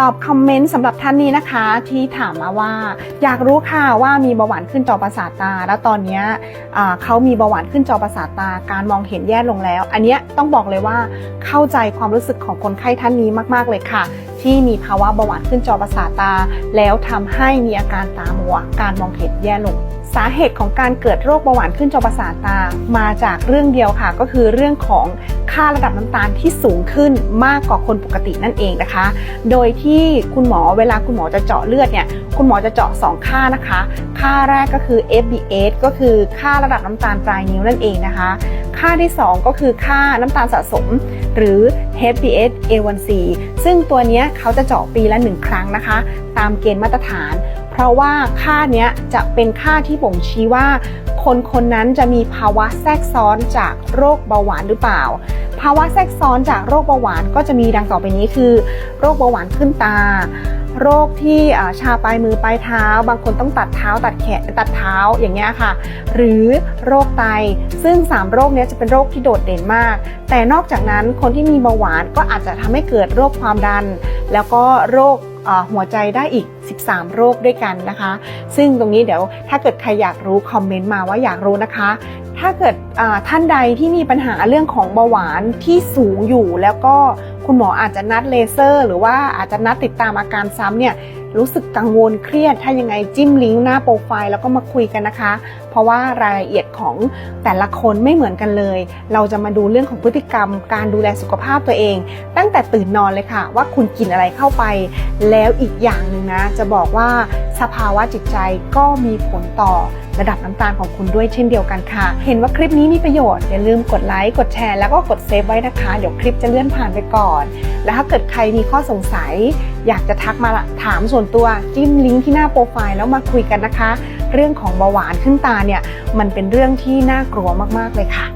ตอบคอมเมนต์สำหรับท่านนี้นะคะ ที่ถามมาว่า อยากรู้ค่ะว่ามีเบาหวานขึ้นจอประสาทตา แล้วตอนนี้เขามีเบาหวานขึ้นจอประสาทตา การมองเห็นแย่ลงแล้ว อันนี้ต้องบอกเลยว่าเข้าใจความรู้สึกของคนไข้ท่านนี้มาก ๆ เลยค่ะ ที่มีภาวะเบาหวานขึ้นจอประสาทตา แล้วทำให้มีอาการตามัว การมองเห็นแย่ลง สาเหตุของการเกิดโรคเบาหวานขึ้นจอประสาทตา มาจากเรื่องเดียวค่ะ ก็คือเรื่องของค่าระดับน้ำตาลที่สูงขึ้นมากกว่าคนปกตินั่นเองนะคะ โดยที่คุณหมอเวลาคุณหมอจะเจาะเลือดเนี่ย คุณหมอจะเจาะ 2 ค่านะคะ ค่าแรกก็คือ FBS ก็คือค่าระดับน้ำตาลปลายนิ้วนั่นเองนะคะ ค่าที่ 2 ก็คือค่าน้ำตาลสะสม หรือ HbS A1C ซึ่งตัวเนี้ยเขาจะเจาะปีละ 1 ครั้งนะคะ ตามเกณฑ์มาตรฐาน เพราะว่าค่าเนี้ยจะเป็นค่าที่บ่งชี้ว่า คนคนนั้นจะมีภาวะแทรกซ้อนจากโรคเบาหวานหรือเปล่า ภาวะแทรกซ้อนจากโรคเบาหวานก็จะมีดังต่อไปนี้คือ โรคเบาหวานขึ้นตา โรคที่ชาปลายมือปลายเท้า บางคนต้องตัดเท้าตัดแขนตัดเท้าอย่างเงี้ยค่ะ หรือโรคไต ซึ่ง 3 โรคนี้จะเป็นโรคที่โดดเด่นมาก แต่นอกจากนั้นคนที่มีเบาหวานก็อาจจะทำให้เกิดโรคความดัน แล้วก็โรคหัวใจได้อีก 13 โรคด้วยกันนะคะ ซึ่งตรงนี้เดี๋ยวถ้าเกิดใครอยากรู้คอมเมนต์มาว่าอยากรู้นะคะ ถ้าเกิดท่านใดที่มีปัญหาเรื่องของเบาหวานที่สูงอยู่แล้วก็ คุณหมออาจจะนัดเลเซอร์ หรือว่าอาจจะนัดติดตามอาการซ้ำเนี่ยรู้สึกกังวลเครียด ถ้ายังไงจิ้มลิงก์หน้าโปรไฟล์แล้วก็มาคุยกันนะคะ เพราะว่ารายละเอียดของแต่ละคนไม่เหมือนกันเลย เราจะมาดูเรื่องของพฤติกรรม การดูแลสุขภาพตัวเอง ตั้งแต่ตื่นนอนเลยค่ะ ว่าคุณกินอะไรเข้าไป แล้วอีกอย่างหนึ่งนะ จะบอกว่า สภาวะจิตใจก็มีผลต่อระดับน้ำตาลของคุณด้วยเช่นเดียวกันค่ะ เห็นว่าคลิปนี้มีประโยชน์ อย่าลืมกดไลค์กดแชร์แล้วก็กดเซฟไว้นะคะ เดี๋ยวคลิปจะเลื่อนผ่านไปก่อน แล้วถ้าเกิดใครมีข้อสงสัย อยากจะทักมาถามส่วนตัวจิ้มลิงก์ที่หน้าโปรไฟล์แล้วมาคุยกันนะคะ เรื่องของเบาหวานขึ้นตาเนี่ยมันเป็นเรื่องที่น่ากลัวมากๆเลยค่ะ